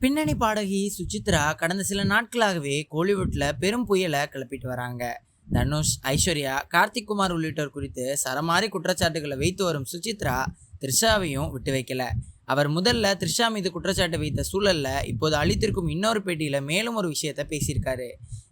பின்னணி பாடகி சுசித்ரா கடந்த சில நாட்களாகவே கோலிவுட்ல பெரும் புயலை கிளப்பிட்டு வராங்க. தனுஷ் ஐஸ்வர்யா கார்த்திக் குமார் உள்ளிட்டோர் குறித்து சரமாரி குற்றச்சாட்டுகளை வைத்து வரும் சுசித்ரா த்ரிஷாவையும் விட்டு வைக்கல. அவர் முதல்ல த்ரிஷா மீது குற்றச்சாட்டு வைத்த சூழல்ல இப்போது அளித்திருக்கும் இன்னொரு பேட்டியில மேலும் ஒரு விஷயத்த பேசியிருக்காரு.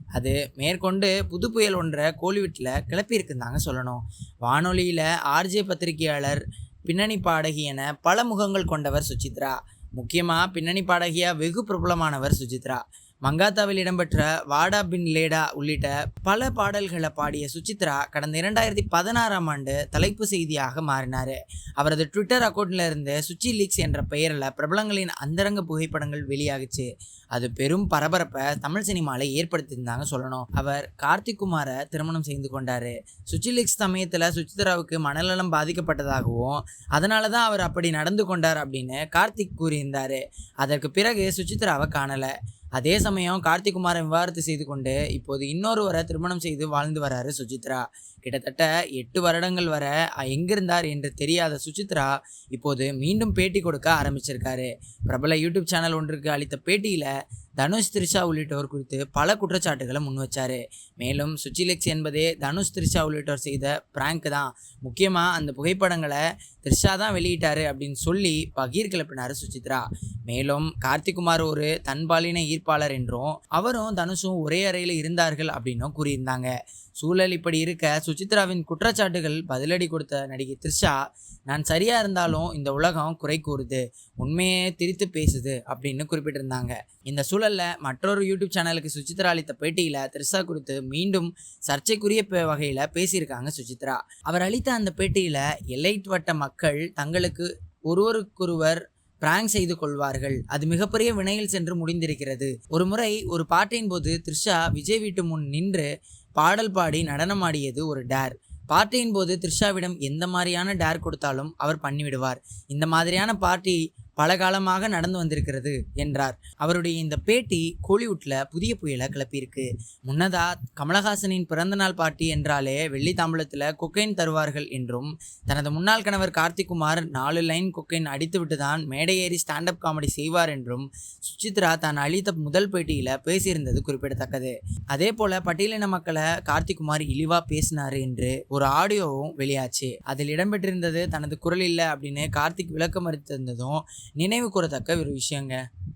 அது மேற்கொண்டு புது புயல் ஒன்றை கோலிவுட்டில் கிளப்பியிருக்குந்தாங்க சொல்லணும். வானொலியில் ஆர்ஜே பத்திரிகையாளர் பின்னணி பாடகி என பல முகங்கள் கொண்டவர் சுசித்ரா முக்கியமாக பின்னணி பாடகியாக வெகு பிரபலமானவர் சுஜித்ரா. மங்காத்தாவில் இடம்பெற்ற வாடா பின் லேடா உள்ளிட்ட பல பாடல்களை பாடிய சுசித்ரா கடந்த இரண்டாயிரத்தி பதினாறாம் ஆண்டு தலைப்பு செய்தியாக மாறினார். அவரது ட்விட்டர் அக்கௌண்ட்டில் இருந்து சுச்சி லீக்ஸ் என்ற பெயரில் பிரபலங்களின் அந்தரங்க புகைப்படங்கள் வெளியாகுச்சு. அது பெரும் பரபரப்பை தமிழ் சினிமாவில் ஏற்படுத்தியிருந்தாங்க சொல்லணும். அவர் கார்த்திக் குமாரை திருமணம் செய்து கொண்டார். சுச்சி லீக்ஸ் சமயத்தில் சுசித்ராவுக்கு மனநலம் பாதிக்கப்பட்டதாகவும் அதனால தான் அவர் அப்படி நடந்து கொண்டார் அப்படின்னு கார்த்திக் கூறியிருந்தார். அதற்கு பிறகு சுசித்ராவை காணலை. அதே சமயம் கார்த்திக்குமாரை விவாகரத்து செய்து கொண்டு இப்போது இன்னொருவரை திருமணம் செய்து வாழ்ந்து வராரு சுஜித்ரா. கிட்டத்தட்ட எட்டு வருடங்கள் வர எங்கிருந்தார் என்று தெரியாத சுசித்ரா இப்போது மீண்டும் பேட்டி கொடுக்க ஆரம்பிச்சிருக்காரு. பிரபல யூடியூப் சேனல் ஒன்றுக்கு அளித்த பேட்டியில் தனுஷ் த்ரிஷா உள்ளிட்டோர் குறித்து பல குற்றச்சாட்டுகளை முன்வச்சார் மேலும் சுச்சிலெக்ஸ் என்பதே தனுஷ் த்ரிஷா உள்ளிட்டோர் செய்த பிராங்க் தான். முக்கியமாக அந்த புகைப்படங்களை த்ரிஷா தான் வெளியிட்டார் அப்படின்னு சொல்லி பகீர் கிளப்பினார் சுசித்ரா. மேலும் கார்த்திக்குமார் ஒரு தன்பாலின ஈர்ப்பாளர் என்றும் அவரும் தனுஷும் ஒரே அறையில் இருந்தார்கள் அப்படின்னும் கூறியிருந்தாங்க. சூழல் இப்படி இருக்க சுசித்ராவின் குற்றச்சாட்டுகள் பதிலடி கொடுத்த நடிகை த்ரிஷா நான் சரியா இருந்தாலும் இந்த உலகம் குறை கூறுது உண்மையே திரித்து பேசுது அப்படின்னு குறிப்பிட்டிருந்தாங்க. இந்த சூழலில் மற்றொரு யூடியூப் சேனலுக்கு சுசித்ரா அளித்த பேட்டியில் த்ரிஷா குறித்து மீண்டும் சர்ச்சைக்குரிய வகையில் பேசியிருக்காங்க சுசித்ரா. அவர் அளித்த அந்த பேட்டியில் எல்லைட் வட்ட மக்கள் தங்களுக்கு ஒருவருக்கொருவர் பிராங்க் செய்து கொள்வார்கள். அது மிகப்பெரிய வினையில் சென்று முடிந்திருக்கிறது. ஒரு முறை ஒரு பாட்டின் போது த்ரிஷா விஜய் வீட்டு முன் நின்று பாடல் பாடி நடனமாடியது ஒரு டேர். பார்ட்டியின் போது த்ரிஷாவிடம் எந்த மாதிரியான டேர் கொடுத்தாலும் அவர் பண்ணிவிடுவார். இந்த மாதிரியான பார்ட்டி பல காலமாக நடந்து வந்திருக்கிறது என்றார். அவருடைய இந்த பேட்டி கோலிவுட்ல புதிய புயலை கிளப்பியிருக்கு. முன்னதா கமலஹாசனின் பிறந்தநாள் பார்ட்டி என்றாலே வெள்ளி தாம்பலத்தில் கொக்கைன் தருவார்கள் என்றும் தனது முன்னாள் கணவர் கார்த்திக்குமார் நாலு லைன் கொக்கைன் அடித்துவிட்டு தான் மேடையேறி ஸ்டாண்டப் காமெடி செய்வார் என்றும் சுசித்ரா தான் அளித்த முதல் பேட்டியில் பேசியிருந்தது குறிப்பிடத்தக்கது. அதே போல பட்டியலின மக்களை கார்த்திக்குமார் இழிவா பேசினார் என்று ஒரு ஆடியோவும் வெளியாச்சு. அதில் இடம்பெற்றிருந்தது தனது குரல் இல்லை அப்படின்னு கார்த்திக் விளக்கம் அளித்திருந்ததும் நினைவு கூறத்தக்க ஒரு விஷயங்க.